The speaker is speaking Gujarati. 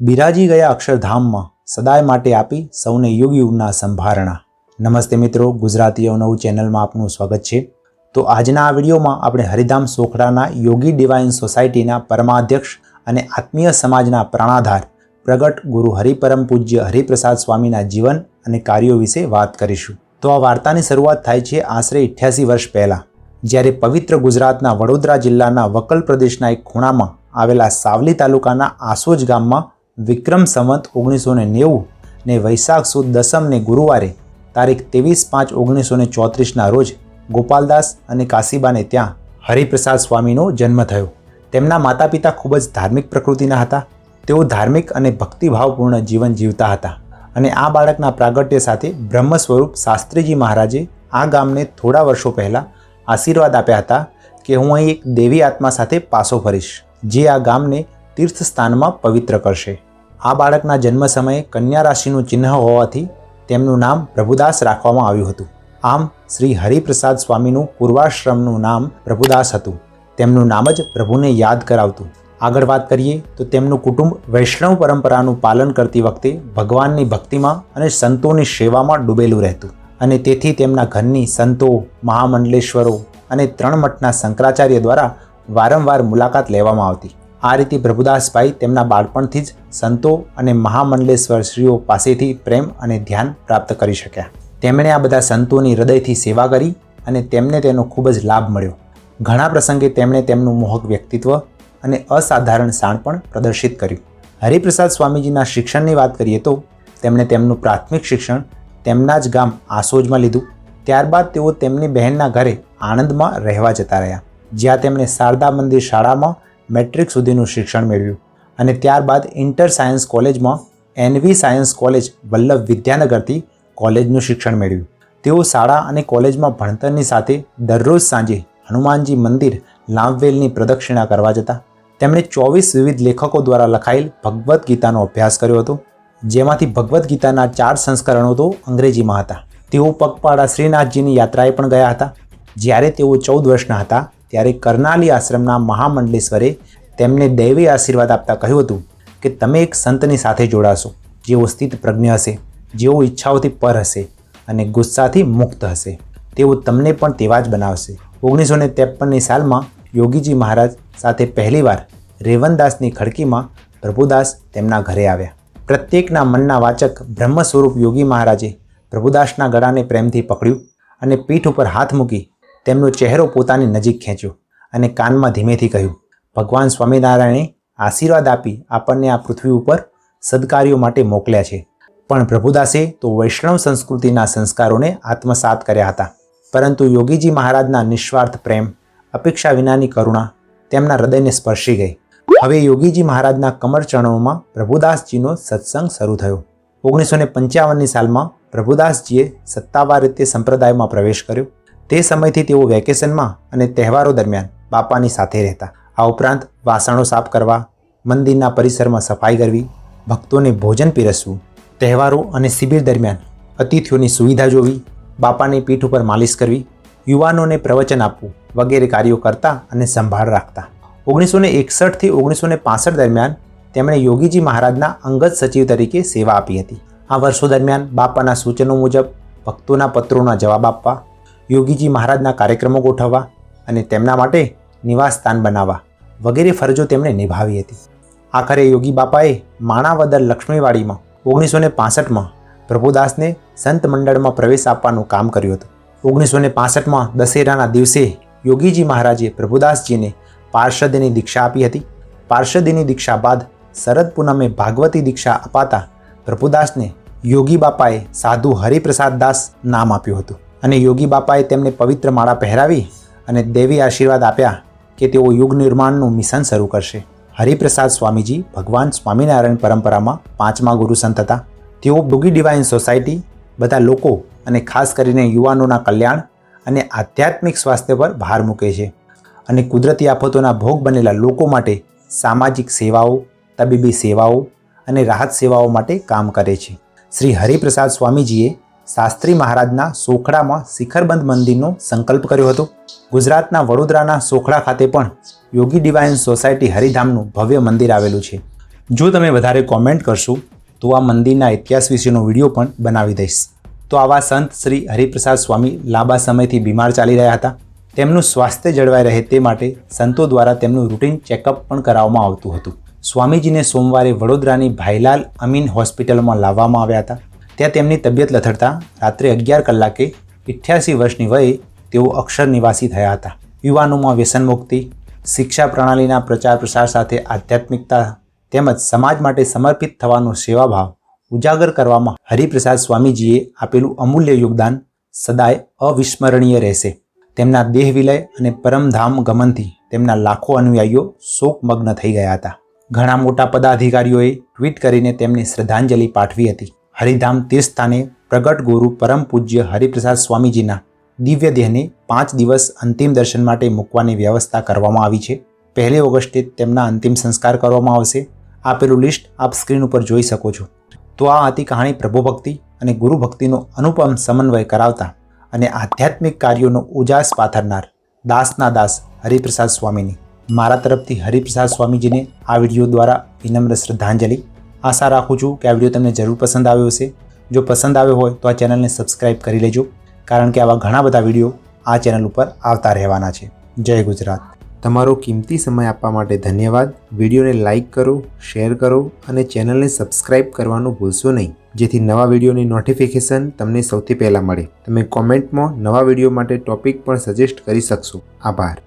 બિરાજી ગયા અક્ષરધામમાં સદાય માટે આપી સૌને યુગ યુગના સંભારણા. નમસ્તે મિત્રો, ગુજરાતીઓ નવું ચેનલમાં આપનું સ્વાગત છે. તો આજના આ વિડીયોમાં આપણે હરિધામ સોખડાના યોગી ડિવાઇન સોસાયટીના પરમાધ્યક્ષ અને આત્મીય સમાજના પ્રાણાધાર પ્રગટ ગુરુ હરિપરમ પૂજ્ય હરિપ્રસાદ સ્વામીના જીવન અને કાર્યો વિશે વાત કરીશું. તો આ વાર્તાની શરૂઆત થાય છે આશરે અઠ્યાસી વર્ષ પહેલાં, જ્યારે પવિત્ર ગુજરાતના વડોદરા જિલ્લાના વકલ પ્રદેશના એક ખૂણામાં આવેલા સાવલી તાલુકાના આસોજ ગામમાં વિક્રમ સંવત ઓગણીસો ને નેવું ને વૈશાખ સુદ દસમને ગુરુવારે તારીખ ત્રેવીસ પાંચ ઓગણીસો ને ચોત્રીસના રોજ ગોપાલદાસ અને કાશીબાને ત્યાં હરિપ્રસાદ સ્વામીનો જન્મ થયો. તેમના માતા પિતા ખૂબ જ ધાર્મિક પ્રકૃતિના હતા. તેઓ ધાર્મિક અને ભક્તિભાવપૂર્ણ જીવન જીવતા હતા અને આ બાળકના પ્રાગટ્ય સાથે બ્રહ્મ સ્વરૂપ શાસ્ત્રીજી મહારાજે આ ગામને થોડા વર્ષો પહેલાં આશીર્વાદ આપ્યા હતા કે હું અહીં એક દેવી આત્મા સાથે પાસો ફરીશ, જે આ ગામને તીર્થસ્થાનમાં પવિત્ર કરશે. આ બાળકના જન્મ સમયે કન્યા રાશિનું ચિહ્ન હોવાથી તેમનું નામ પ્રભુદાસ રાખવામાં આવ્યું હતું. આમ, શ્રી હરિપ્રસાદ સ્વામીનું પૂર્વાશ્રમનું નામ પ્રભુદાસ હતું. તેમનું નામ જ પ્રભુને યાદ કરાવતું. આગળ વાત કરીએ તો તેમનું કુટુંબ વૈષ્ણવ પરંપરાનું પાલન કરતી વખતે ભગવાનની ભક્તિમાં અને સંતોની સેવામાં ડૂબેલું રહેતું અને તેથી તેમના ઘરની સંતો, મહામંડલેશ્વરો અને ત્રણ મઠના શંકરાચાર્ય દ્વારા વારંવાર મુલાકાત લેવામાં આવતી. આ રીતે પ્રભુદાસભાઈ તેમના બાળપણથી જ સંતો અને મહામંડલેશ્વરશ્રીઓ પાસેથી પ્રેમ અને ધ્યાન પ્રાપ્ત કરી શક્યા. તેમણે આ બધા સંતોની હૃદયથી સેવા કરી અને તેમને તેનો ખૂબ જ લાભ મળ્યો. ઘણા પ્રસંગે તેમણે તેમનું મોહક વ્યક્તિત્વ અને અસાધારણ શાણ પણ પ્રદર્શિત કર્યું. હરિપ્રસાદ સ્વામીજીના શિક્ષણની વાત કરીએ તો તેમણે તેમનું પ્રાથમિક શિક્ષણ તેમના જ ગામ આસોજમાં લીધું. ત્યારબાદ તેઓ તેમની બહેનના ઘરે આણંદમાં રહેવા જતા રહ્યા. જ્યાં તેમણે શારદા મંદિર શાળામાં મેટ્રિક સુધીનું શિક્ષણ મેળવ્યું અને ત્યારબાદ ઇન્ટર સાયન્સ કોલેજમાં એનવી સાયન્સ કોલેજ વલ્લભ વિદ્યાનગરથી કોલેજનું શિક્ષણ મેળવ્યું. તેઓ શાળા અને કોલેજમાં ભણતરની સાથે દરરોજ સાંજે હનુમાનજી મંદિર લાંબવેલની પ્રદક્ષિણા કરવા જતા. તેમણે ચોવીસ વિવિધ લેખકો દ્વારા લખાયેલ ભગવદ્ ગીતાનો અભ્યાસ કર્યો હતો, જેમાંથી ભગવદ્ ગીતાના ચાર સંસ્કરણો તો અંગ્રેજીમાં હતા. તેઓ પગપાળા શ્રીનાથજીની યાત્રાએ પણ ગયા હતા. જ્યારે તેઓ ચૌદ વર્ષના હતા ત્યારે કરનાલી આશ્રમના મહામંડલેશ્વરે તેમને દૈવી આશીર્વાદ આપતા કહ્યું હતું કે તમે એક સંતની સાથે જોડાશો, જેઓ સ્થિત પ્રજ્ઞ હશે, જેઓ ઈચ્છાઓથી પર હશે અને ગુસ્સાથી મુક્ત હશે. તેઓ તમને પણ તેવા જ બનાવશે. ઓગણીસો ને ત્રેપનની સાલમાં યોગીજી મહારાજ સાથે પહેલીવાર રેવનદાસની ખડકીમાં પ્રભુદાસ તેમના ઘરે આવ્યા. પ્રત્યેકના મનના વાચક બ્રહ્મ સ્વરૂપ યોગી મહારાજે પ્રભુદાસના ગળાને પ્રેમથી પકડ્યું અને પીઠ ઉપર હાથ મૂકી તેમનો ચહેરો પોતાની નજીક ખેંચ્યો અને કાનમાં ધીમેથી કહ્યું, ભગવાન સ્વામિનારાયણે આશીર્વાદ આપી આપણને આ પૃથ્વી ઉપર સદકાર્યો માટે મોકલ્યા છે. પણ પ્રભુદાસે તો વૈષ્ણવ સંસ્કૃતિના સંસ્કારોને આત્મસાત કર્યા હતા. પરંતુ યોગીજી મહારાજના નિસ્વાર્થ પ્રેમ, અપેક્ષા વિનાની કરુણા તેમના હૃદયને સ્પર્શી ગઈ. હવે યોગીજી મહારાજના કમર ચરણોમાં પ્રભુદાસજીનો સત્સંગ શરૂ થયો. ઓગણીસો ને પંચાવનની સાલમાં પ્રભુદાસજીએ સત્તાવાર રીતે સંપ્રદાયમાં પ્રવેશ કર્યો તે સમયથી તેઓ વેકેશનમાં અને તહેવારો દરમિયાન બાપાની સાથે રહેતા. આ ઉપરાંત વાસણો સાફ કરવા, મંદિરના પરિસરમાં સફાઈ કરવી, ભક્તોને ભોજન પીરસવું, તહેવારો અને શિબિર દરમિયાન અતિથિઓની સુવિધા જોવી, બાપાની પીઠ ઉપર માલિશ કરવી, યુવાનોને પ્રવચન આપવું વગેરે કાર્યો કરતા અને સંભાળ રાખતા. ઓગણીસો ને એકસઠથી ઓગણીસો ને પાસઠ દરમિયાન તેમણે યોગીજી મહારાજના અંગત સચિવ તરીકે સેવા આપી હતી. આ વર્ષો દરમિયાન બાપાના સૂચનો મુજબ ભક્તોના પત્રોના જવાબ આપવા યોગીજી મહારાજના કાર્યક્રમો ગોઠવવા અને તેમના માટે નિવાસ સ્થાન બનાવવા વગેરે ફરજો તેમણે નિભાવી હતી. આખરે યોગી બાપાએ માણાવદર લક્ષ્મીવાડીમાં ઓગણીસો ને પાસઠમાં પ્રભુદાસને સંત મંડળમાં પ્રવેશ આપવાનું કામ કર્યું હતું. ઓગણીસો ને પાસઠમાં દશેરાના દિવસે યોગીજી મહારાજે પ્રભુદાસજીને પાર્ષદની દીક્ષા આપી હતી. પાર્ષદની દીક્ષા બાદ શરદ પૂનમે ભાગવતી દીક્ષા અપાતા પ્રભુદાસને યોગી બાપાએ સાધુ હરિપ્રસાદ દાસ નામ આપ્યું હતું. અને યોગી બાપાએ તેમને પવિત્ર માળા પહેરાવી અને દેવી આશીર્વાદ આપ્યા કે તેઓ યુગ નિર્માણનું મિશન શરૂ કરશે. હરિપ્રસાદ સ્વામીજી ભગવાન સ્વામિનારાયણ પરંપરામાં પાંચમા ગુરુ સંત હતા. તેઓ બુગી ડિવાઇન સોસાયટી, બધા લોકો અને ખાસ કરીને યુવાનોના કલ્યાણ અને આધ્યાત્મિક સ્વાસ્થ્ય પર ભાર મૂકે છે અને કુદરતી આફતોના ભોગ બનેલા લોકો માટે સામાજિક સેવાઓ, તબીબી સેવાઓ અને રાહત સેવાઓ માટે કામ કરે છે. શ્રી હરિપ્રસાદ સ્વામીજીએ શાસ્ત્રી મહારાજના સોખડામાં શિખરબંધ મંદિરનો સંકલ્પ કર્યો હતો. ગુજરાતના વડોદરાના સોખડા ખાતે પણ યોગી ડિવાઇન સોસાયટી હરિધામનું ભવ્ય મંદિર આવેલું છે. જો તમે વધારે કોમેન્ટ કરશો, તો આ મંદિરના ઇતિહાસ વિશેનો વીડિયો પણ બનાવી દઈશ. તો આવા સંત શ્રી હરિપ્રસાદ સ્વામી લાંબા સમયથી બીમાર ચાલી રહ્યા હતા. તેમનું સ્વાસ્થ્ય જળવાઈ રહે તે માટે સંતો દ્વારા તેમનું રૂટીન ચેકઅપ પણ કરાવવામાં આવતું હતું. સ્વામીજીને સોમવારે વડોદરાની ભાઈલાલ અમીન હોસ્પિટલમાં લાવવામાં આવ્યા હતા. ત્યાં તેમની તબિયત લથડતા રાત્રે અગિયાર કલાકે અઠ્યાસી વર્ષની વયે તેઓ અક્ષર નિવાસી થયા હતા. યુવાનોમાં વ્યસન મુક્તિ, શિક્ષા પ્રણાલીના પ્રચાર પ્રસાર સાથે આધ્યાત્મિકતા તેમજ સમાજ માટે સમર્પિત થવાનો સેવાભાવ ઉજાગર કરવામાં હરિપ્રસાદ સ્વામીજીએ આપેલું અમૂલ્ય યોગદાન સદાય અવિસ્મરણીય રહેશે. તેમના દેહ વિલય અને પરમધામ ગમનથી તેમના લાખો અનુયાયીઓ શોકમગ્ન થઈ ગયા હતા. ઘણા મોટા પદાધિકારીઓએ ટ્વીટ કરીને તેમને શ્રદ્ધાંજલિ પાઠવી હતી. હરિધામ તીર્થસ્થાને પ્રગટ ગુરુ પરમ પૂજ્ય હરિપ્રસાદ સ્વામીજીના દિવ્ય દેહને પાંચ દિવસ અંતિમ દર્શન માટે મૂકવાની વ્યવસ્થા કરવામાં આવી છે. પહેલી ઓગસ્ટે તેમના અંતિમ સંસ્કાર કરવામાં આવશે. આપેલું લિસ્ટ આપ સ્ક્રીન ઉપર જોઈ શકો છો. તો આ હતી કહાણી પ્રભુ ભક્તિ અને ગુરુ ભક્તિનો અનુપમ સમન્વય કરાવતા અને આધ્યાત્મિક કાર્યોનો ઉજાસ પાથરનાર દાસના દાસ હરિપ્રસાદ સ્વામીની. મારા તરફથી હરિપ્રસાદ સ્વામીજીને આ વીડિયો દ્વારા વિનમ્ર શ્રદ્ધાંજલિ. આશા રાખું છું કે આ વીડિયો તમને જરૂર પસંદ આવ્યો હશે. જો પસંદ આવ્યો હોય તો આ ચેનલને સબસ્ક્રાઇબ કરી લેજો, કારણ કે આવા ઘણા બધા વીડિયો આ ચેનલ ઉપર આવતા રહેવાના છે. જય ગુજરાત. તમારો કિંમતી સમય આપવા માટે ધન્યવાદ. વિડીયોને લાઇક કરો, શેર કરો અને ચેનલને સબસ્ક્રાઇબ કરવાનું ભૂલશો નહીં. જેથી નવા વિડીયોની નોટિફિકેશન તમને સૌથી પહેલાં મળે. તમે કોમેન્ટમાં નવા વીડિયો માટે ટોપિક પણ સજેસ્ટ કરી શકશો. આભાર.